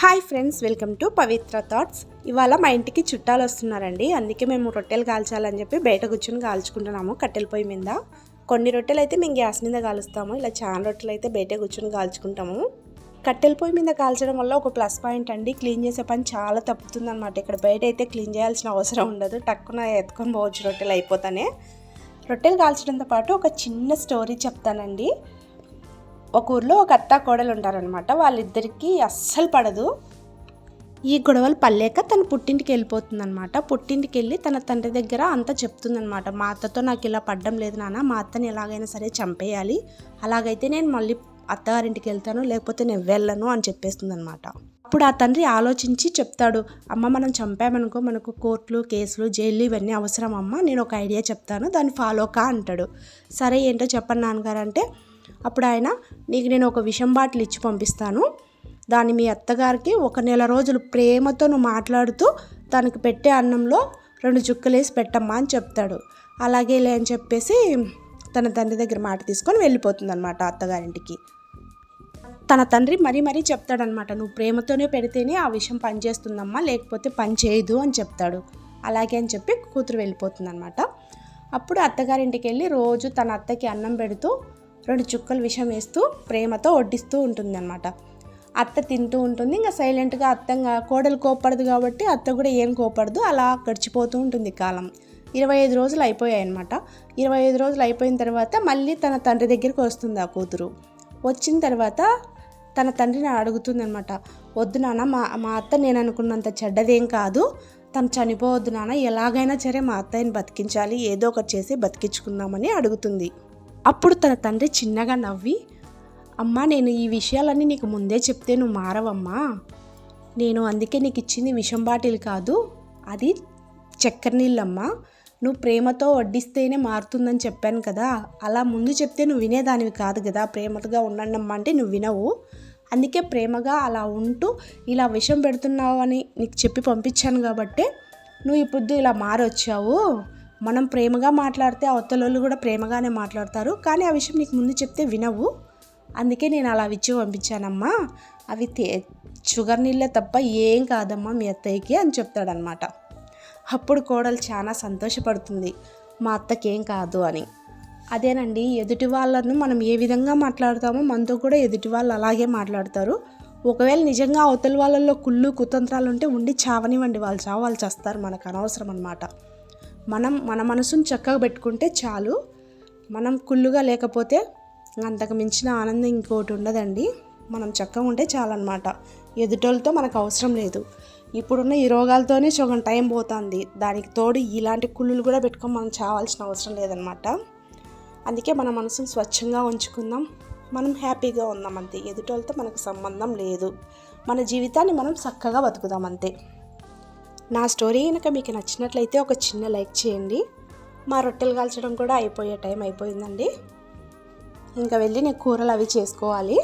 Hi friends welcome to Pavitra thoughts. ఇవాళ మా ఇంటికి చుట్టాలు వస్తున్నారండి. అందుకే మేము రొట్టెలు కాల్చాలని చెప్పి బయట కూర్చొని కాల్చుకుంటున్నాము కట్టెల పొయ్యి మీద. కొన్ని రొట్టెలు అయితే మేము గ్యాస్ మీద కాలుస్తాము. ఇలా చాలా రొట్టెలు అయితే బయట కూర్చొని కాల్చుకుంటాము. కట్టెల పొయ్యి మీద కాల్చడం వల్ల ఒక ప్లస్ పాయింట్ అండి. క్లీన్ చేసే పని చాలా తప్పుతుంది అనమాట ఇక్కడ బయట అయితే క్లీన్ చేయాల్సిన అవసరం ఉండదు. టక్కున ఎత్తుకొని పోవచ్చు రొట్టెలు అయిపోతానే. రొట్టెలు కాల్చడంతో పాటు ఒక చిన్న స్టోరీ చెప్తానండి. ఒక ఊర్లో ఒక అత్త కోడలు ఉంటారనమాట వాళ్ళిద్దరికీ అస్సలు పడదు. ఈ గొడవలు పల్లేక తన పుట్టింటికి వెళ్ళిపోతుందనమాట పుట్టింటికి వెళ్ళి తన తండ్రి దగ్గర అంతా చెప్తుందనమాట మా అత్తతో నాకు ఇలా పడ్డం లేదు నాన్న. మా అత్తని ఎలాగైనా సరే చంపేయాలి. అలాగైతే నేను మళ్ళీ అత్తగారింటికి వెళ్తాను లేకపోతే నేను వెళ్ళను అని చెప్పేస్తుంది అనమాట అప్పుడు ఆ తండ్రి ఆలోచించి చెప్తాడు అమ్మ మనం చంపామనుకో మనకు కోర్టులు కేసులు జైలు ఇవన్నీ అవసరం అమ్మ నేను ఒక ఐడియా చెప్తాను దాన్ని ఫాలో కా అంటాడు. సరే ఏంటో చెప్పండి నాన్నగారు అంటే అప్పుడు ఆయన నీకు నేను ఒక విషం బాటిల్ ఇచ్చి పంపిస్తాను దాన్ని మీ అత్తగారికి ఒక నెల రోజులు ప్రేమతో నువ్వు మాట్లాడుతూ తనకు పెట్టే అన్నంలో రెండు చుక్కలేసి పెట్టమ్మా అని చెప్తాడు. అలాగేలే అని చెప్పేసి తన తండ్రి దగ్గర మాట తీసుకొని వెళ్ళిపోతుంది అనమాట అత్తగారింటికి. తన తండ్రి మరీ మరీ చెప్తాడనమాట నువ్వు ప్రేమతోనే పెడితేనే ఆ విషయం పనిచేస్తుందమ్మా లేకపోతే పని చేయదు అని చెప్తాడు. అలాగే అని చెప్పి కూతురు వెళ్ళిపోతుందనమాట అప్పుడు అత్తగారింటికి వెళ్ళి రోజు తన అత్తకి అన్నం పెడుతూ రెండు చుక్కలు విషం వేస్తూ ప్రేమతో వడ్డిస్తూ ఉంటుందన్నమాట. అత్త తింటూ ఉంటుంది ఇంకా సైలెంట్గా అత్తంగా కోడలు కోపడదు కాబట్టి అత్త కూడా ఏం కోపడదు అలా గడిచిపోతూ ఉంటుంది కాలం. ఇరవై ఐదు రోజులు అయిపోయాయి అనమాట ఇరవై ఐదు రోజులు అయిపోయిన తర్వాత మళ్ళీ తన తండ్రి దగ్గరికి వస్తుంది ఆ కూతురు. వచ్చిన తర్వాత తన తండ్రిని అడుగుతుందనమాట వద్దు నాన్న మా మా అత్త నేను అనుకున్నంత చెడ్డదేం కాదు. తను చనిపోవద్దు నాన్న. ఎలాగైనా సరే మా అత్తయ్యని బతికించాలి. ఏదో ఒకటి చేసి బతికించుకుందామని అడుగుతుంది. అప్పుడు తన తండ్రి చిన్నగా నవ్వి అమ్మా నేను ఈ విషయాలన్నీ నీకు ముందే చెప్తే నువ్వు మారవమ్మా. నేను అందుకే నీకు ఇచ్చింది విషం బాటిల్ కాదు. అది చక్కెర నీళ్ళమ్మా. నువ్వు ప్రేమతో వడ్డిస్తేనే మారుతుందని చెప్పాను కదా. అలా ముందు చెప్తే నువ్వు వినేదానివి కాదు కదా. ప్రేమగా ఉండండమ్మా అంటే నువ్వు వినవు. అందుకే ప్రేమగా అలా ఉంటూ ఇలా విషం పెడుతున్నావు అని నీకు చెప్పి పంపించాను కాబట్టి నువ్వు ఇప్పుడు ఇలా మారొచ్చావు. మనం ప్రేమగా మాట్లాడితే అవతల కూడా ప్రేమగానే మాట్లాడతారు. కానీ ఆ విషయం నీకు ముందు చెప్తే వినవు. అందుకే నేను అలా ఇచ్చి పంపించానమ్మా. అవి షుగర్ నీళ్ళే తప్ప ఏం కాదమ్మా మీ అత్తయ్యకి అని చెప్తాడనమాట అప్పుడు కోడలు చాలా సంతోషపడుతుంది. మా అత్తకేం కాదు అని. అదేనండి ఎదుటి వాళ్ళను మనం ఏ విధంగా మాట్లాడతామో మనతో కూడా ఎదుటి వాళ్ళు అలాగే మాట్లాడతారు. ఒకవేళ నిజంగా అవతల వాళ్ళల్లో కుళ్ళు కుతంత్రాలు ఉంటే ఉండి చావనివ్వండి వాళ్ళు చావు వాళ్ళు చేస్తారు మనకు అనవసరం అనమాట మనం మన మనసును చక్కగా పెట్టుకుంటే చాలు. మనం కుళ్ళుగా లేకపోతే అంతకు మించిన ఆనందం ఇంకోటి ఉండదండి. మనం చక్కగా ఉంటే చాలన్నమాట. ఎదుటోళ్ళతో మనకు అవసరం లేదు. ఇప్పుడున్న ఈ రోగాలతోనే సగం టైం పోతుంది. దానికి తోడు ఇలాంటి కుళ్ళులు కూడా పెట్టుకొని మనం చావాల్సిన అవసరం లేదనమాట అందుకే మన మనసును స్వచ్ఛంగా ఉంచుకుందాం. మనం హ్యాపీగా ఉందాం అంతే. ఎదుటోళ్ళతో మనకు సంబంధం లేదు. మన జీవితాన్ని మనం చక్కగా బతుకుదాం అంతే. నా స్టోరీ కనుక మీకు నచ్చినట్లయితే ఒక చిన్న లైక్ చేయండి. మా రొట్టెలు కాల్చడం కూడా అయిపోయే టైం అయిపోయిందండి. ఇంకా వెళ్ళి నేను కూరలు అవి చేసుకోవాలి.